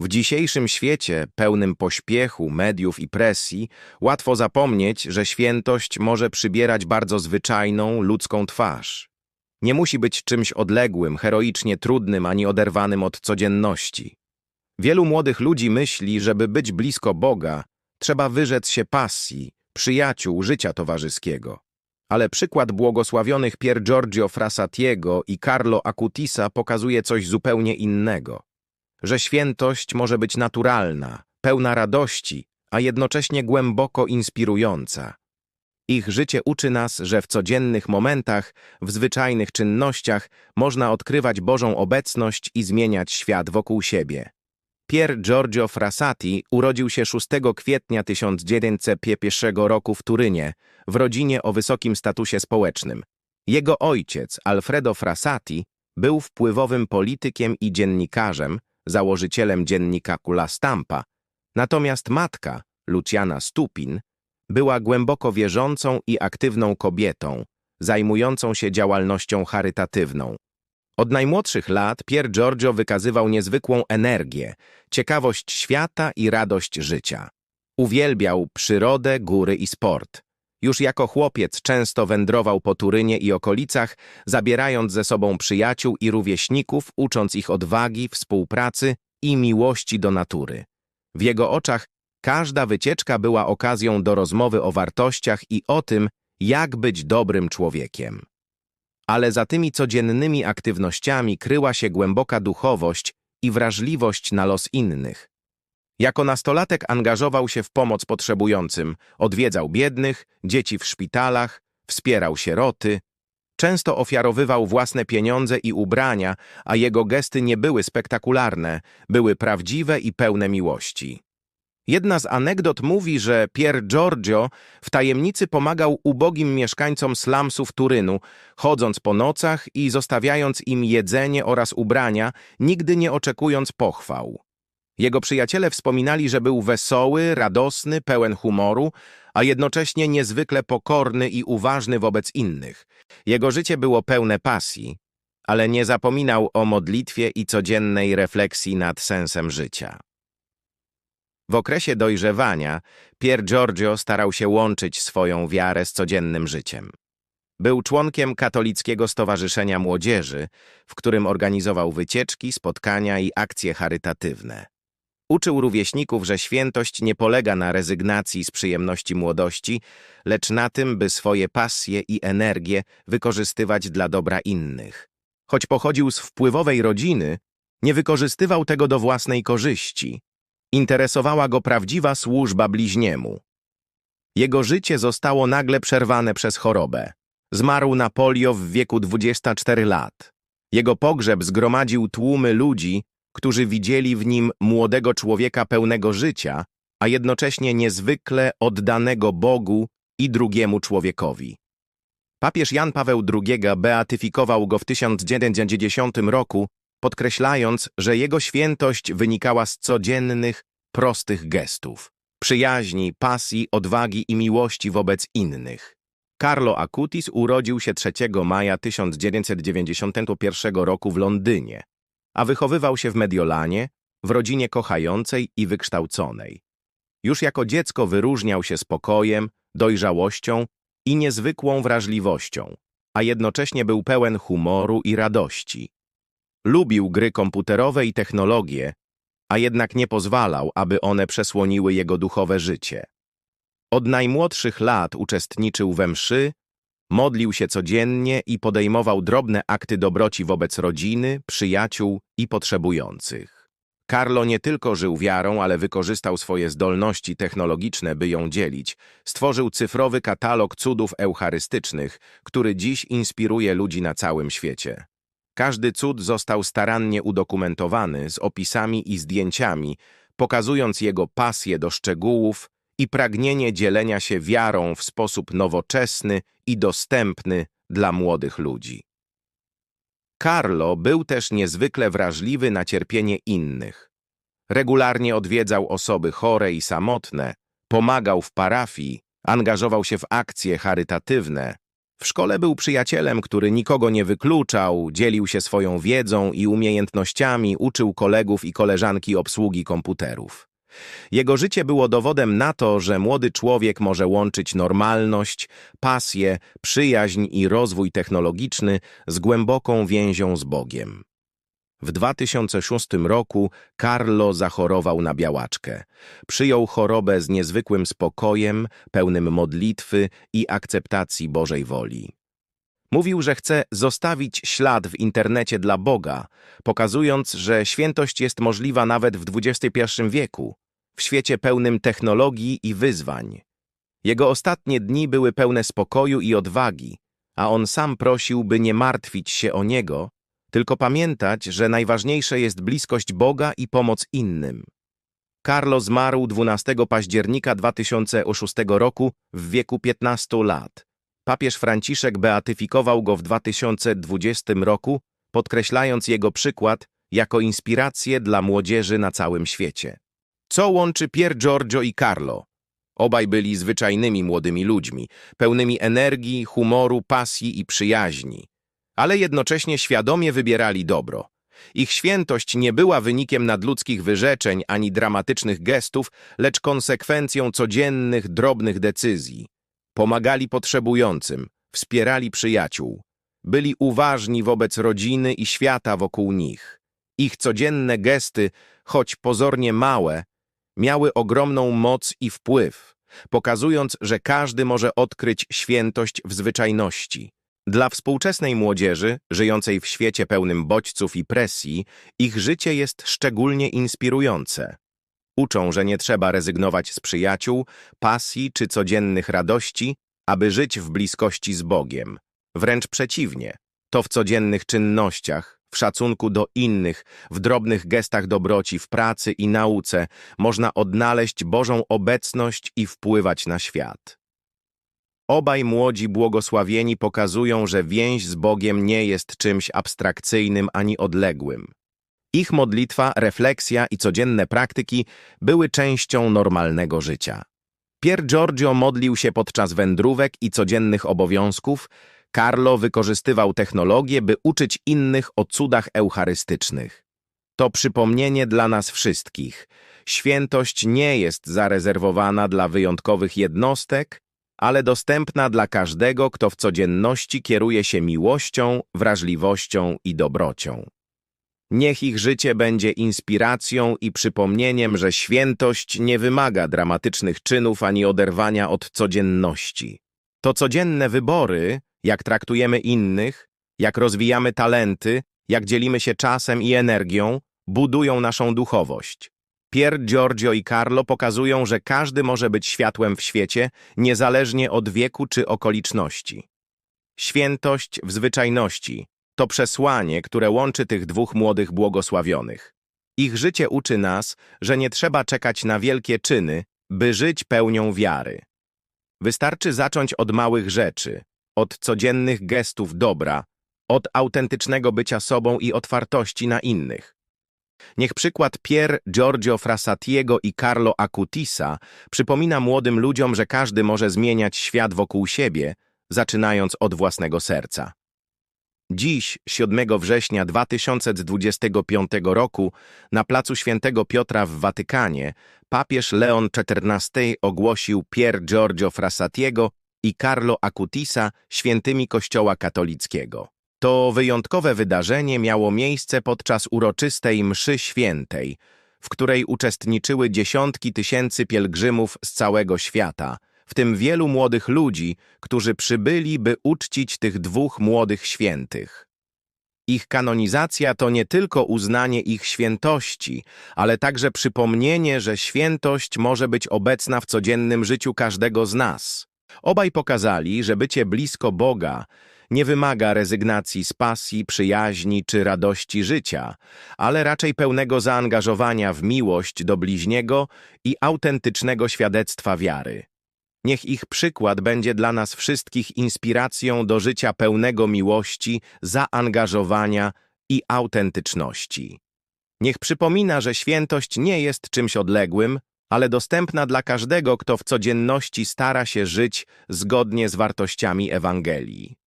W dzisiejszym świecie, pełnym pośpiechu, mediów i presji, łatwo zapomnieć, że świętość może przybierać bardzo zwyczajną, ludzką twarz. Nie musi być czymś odległym, heroicznie trudnym ani oderwanym od codzienności. Wielu młodych ludzi myśli, żeby być blisko Boga, trzeba wyrzec się pasji, przyjaciół, życia towarzyskiego. Ale przykład błogosławionych Pier Giorgio Frassatiego i Carlo Acutisa pokazuje coś zupełnie innego. Że świętość może być naturalna, pełna radości, a jednocześnie głęboko inspirująca. Ich życie uczy nas, że w codziennych momentach, w zwyczajnych czynnościach można odkrywać Bożą obecność i zmieniać świat wokół siebie. Pier Giorgio Frassati urodził się 6 kwietnia 1901 roku w Turynie, w rodzinie o wysokim statusie społecznym. Jego ojciec, Alfredo Frassati, był wpływowym politykiem i dziennikarzem, założycielem dziennika Kula Stampa, natomiast matka, Luciana Stupin, była głęboko wierzącą i aktywną kobietą, zajmującą się działalnością charytatywną. Od najmłodszych lat Pier Giorgio wykazywał niezwykłą energię, ciekawość świata i radość życia. Uwielbiał przyrodę, góry i sport. Już jako chłopiec często wędrował po Turynie i okolicach, zabierając ze sobą przyjaciół i rówieśników, ucząc ich odwagi, współpracy i miłości do natury. W jego oczach każda wycieczka była okazją do rozmowy o wartościach i o tym, jak być dobrym człowiekiem. Ale za tymi codziennymi aktywnościami kryła się głęboka duchowość i wrażliwość na los innych. Jako nastolatek angażował się w pomoc potrzebującym, odwiedzał biednych, dzieci w szpitalach, wspierał sieroty. Często ofiarowywał własne pieniądze i ubrania, a jego gesty nie były spektakularne, były prawdziwe i pełne miłości. Jedna z anegdot mówi, że Pier Giorgio w tajemnicy pomagał ubogim mieszkańcom slumsów Turynu, chodząc po nocach i zostawiając im jedzenie oraz ubrania, nigdy nie oczekując pochwał. Jego przyjaciele wspominali, że był wesoły, radosny, pełen humoru, a jednocześnie niezwykle pokorny i uważny wobec innych. Jego życie było pełne pasji, ale nie zapominał o modlitwie i codziennej refleksji nad sensem życia. W okresie dojrzewania Pier Giorgio starał się łączyć swoją wiarę z codziennym życiem. Był członkiem Katolickiego Stowarzyszenia Młodzieży, w którym organizował wycieczki, spotkania i akcje charytatywne. Uczył rówieśników, że świętość nie polega na rezygnacji z przyjemności młodości, lecz na tym, by swoje pasje i energię wykorzystywać dla dobra innych. Choć pochodził z wpływowej rodziny, nie wykorzystywał tego do własnej korzyści. Interesowała go prawdziwa służba bliźniemu. Jego życie zostało nagle przerwane przez chorobę. Zmarł na polio w wieku 24 lat. Jego pogrzeb zgromadził tłumy ludzi, którzy widzieli w nim młodego człowieka pełnego życia, a jednocześnie niezwykle oddanego Bogu i drugiemu człowiekowi. Papież Jan Paweł II beatyfikował go w 1990 roku, podkreślając, że jego świętość wynikała z codziennych, prostych gestów, przyjaźni, pasji, odwagi i miłości wobec innych. Carlo Acutis urodził się 3 maja 1991 roku w Londynie a wychowywał się w Mediolanie, w rodzinie kochającej i wykształconej. Już jako dziecko wyróżniał się spokojem, dojrzałością i niezwykłą wrażliwością, a jednocześnie był pełen humoru i radości. Lubił gry komputerowe i technologie, a jednak nie pozwalał, aby one przesłoniły jego duchowe życie. Od najmłodszych lat uczestniczył we mszy, Modlił się codziennie i podejmował drobne akty dobroci wobec rodziny, przyjaciół i potrzebujących. Carlo nie tylko żył wiarą, ale wykorzystał swoje zdolności technologiczne, by ją dzielić. Stworzył cyfrowy katalog cudów eucharystycznych, który dziś inspiruje ludzi na całym świecie. Każdy cud został starannie udokumentowany z opisami i zdjęciami, pokazując jego pasję do szczegółów, i pragnienie dzielenia się wiarą w sposób nowoczesny i dostępny dla młodych ludzi. Carlo był też niezwykle wrażliwy na cierpienie innych. Regularnie odwiedzał osoby chore i samotne, pomagał w parafii, angażował się w akcje charytatywne, W szkole był przyjacielem, który nikogo nie wykluczał, dzielił się swoją wiedzą i umiejętnościami, uczył kolegów i koleżanki obsługi komputerów. Jego życie było dowodem na to, że młody człowiek może łączyć normalność, pasję, przyjaźń i rozwój technologiczny z głęboką więzią z Bogiem. W 2006 roku Carlo zachorował na białaczkę. Przyjął chorobę z niezwykłym spokojem, pełnym modlitwy i akceptacji Bożej woli. Mówił, że chce zostawić ślad w internecie dla Boga, pokazując, że świętość jest możliwa nawet w XXI wieku, w świecie pełnym technologii i wyzwań. Jego ostatnie dni były pełne spokoju i odwagi, a on sam prosił, by nie martwić się o niego, tylko pamiętać, że najważniejsze jest bliskość Boga i pomoc innym. Carlo zmarł 12 października 2006 roku w wieku 15 lat. Papież Franciszek beatyfikował go w 2020 roku, podkreślając jego przykład jako inspirację dla młodzieży na całym świecie. Co łączy Pier Giorgio i Carlo? Obaj byli zwyczajnymi młodymi ludźmi, pełnymi energii, humoru, pasji i przyjaźni ale jednocześnie świadomie wybierali dobro. Ich świętość nie była wynikiem nadludzkich wyrzeczeń ani dramatycznych gestów, lecz konsekwencją codziennych, drobnych decyzji. Pomagali potrzebującym, wspierali przyjaciół. Byli uważni wobec rodziny i świata wokół nich. Ich codzienne gesty, choć pozornie małe, miały ogromną moc i wpływ, pokazując, że każdy może odkryć świętość w zwyczajności. Dla współczesnej młodzieży, żyjącej w świecie pełnym bodźców i presji, ich życie jest szczególnie inspirujące. Uczą, że nie trzeba rezygnować z przyjaciół, pasji czy codziennych radości, aby żyć w bliskości z Bogiem. Wręcz przeciwnie, to w codziennych czynnościach, w szacunku do innych, w drobnych gestach dobroci, w pracy i nauce można odnaleźć Bożą obecność i wpływać na świat. Obaj młodzi błogosławieni pokazują, że więź z Bogiem nie jest czymś abstrakcyjnym ani odległym. Ich modlitwa, refleksja i codzienne praktyki były częścią normalnego życia. Pier Giorgio modlił się podczas wędrówek i codziennych obowiązków, Carlo wykorzystywał technologię, by uczyć innych o cudach eucharystycznych. To przypomnienie dla nas wszystkich. Świętość nie jest zarezerwowana dla wyjątkowych jednostek, ale dostępna dla każdego, kto w codzienności kieruje się miłością, wrażliwością i dobrocią. Niech ich życie będzie inspiracją i przypomnieniem, że świętość nie wymaga dramatycznych czynów ani oderwania od codzienności. To codzienne wybory, jak traktujemy innych, jak rozwijamy talenty, jak dzielimy się czasem i energią, budują naszą duchowość. Pier Giorgio i Carlo pokazują, że każdy może być światłem w świecie, niezależnie od wieku czy okoliczności. Świętość w zwyczajności to przesłanie, które łączy tych dwóch młodych błogosławionych. Ich życie uczy nas, że nie trzeba czekać na wielkie czyny, by żyć pełnią wiary. Wystarczy zacząć od małych rzeczy, od codziennych gestów dobra, od autentycznego bycia sobą i otwartości na innych. Niech przykład Pier Giorgio Frassatiego i Carlo Acutisa przypomina młodym ludziom, że każdy może zmieniać świat wokół siebie, zaczynając od własnego serca. Dziś, 7 września 2025 roku, na placu Świętego Piotra w Watykanie, papież Leon XIV ogłosił Pier Giorgio Frassatiego i Carlo Acutisa świętymi Kościoła katolickiego. To wyjątkowe wydarzenie miało miejsce podczas uroczystej mszy świętej, w której uczestniczyły dziesiątki tysięcy pielgrzymów z całego świata, w tym wielu młodych ludzi, którzy przybyli, by uczcić tych dwóch młodych świętych. Ich kanonizacja to nie tylko uznanie ich świętości, ale także przypomnienie, że świętość może być obecna w codziennym życiu każdego z nas. Obaj pokazali, że bycie blisko Boga nie wymaga rezygnacji z pasji, przyjaźni czy radości życia, ale raczej pełnego zaangażowania w miłość do bliźniego i autentycznego świadectwa wiary. Niech ich przykład będzie dla nas wszystkich inspiracją do życia pełnego miłości, zaangażowania i autentyczności. Niech przypomina, że świętość nie jest czymś odległym, ale dostępna dla każdego, kto w codzienności stara się żyć zgodnie z wartościami Ewangelii.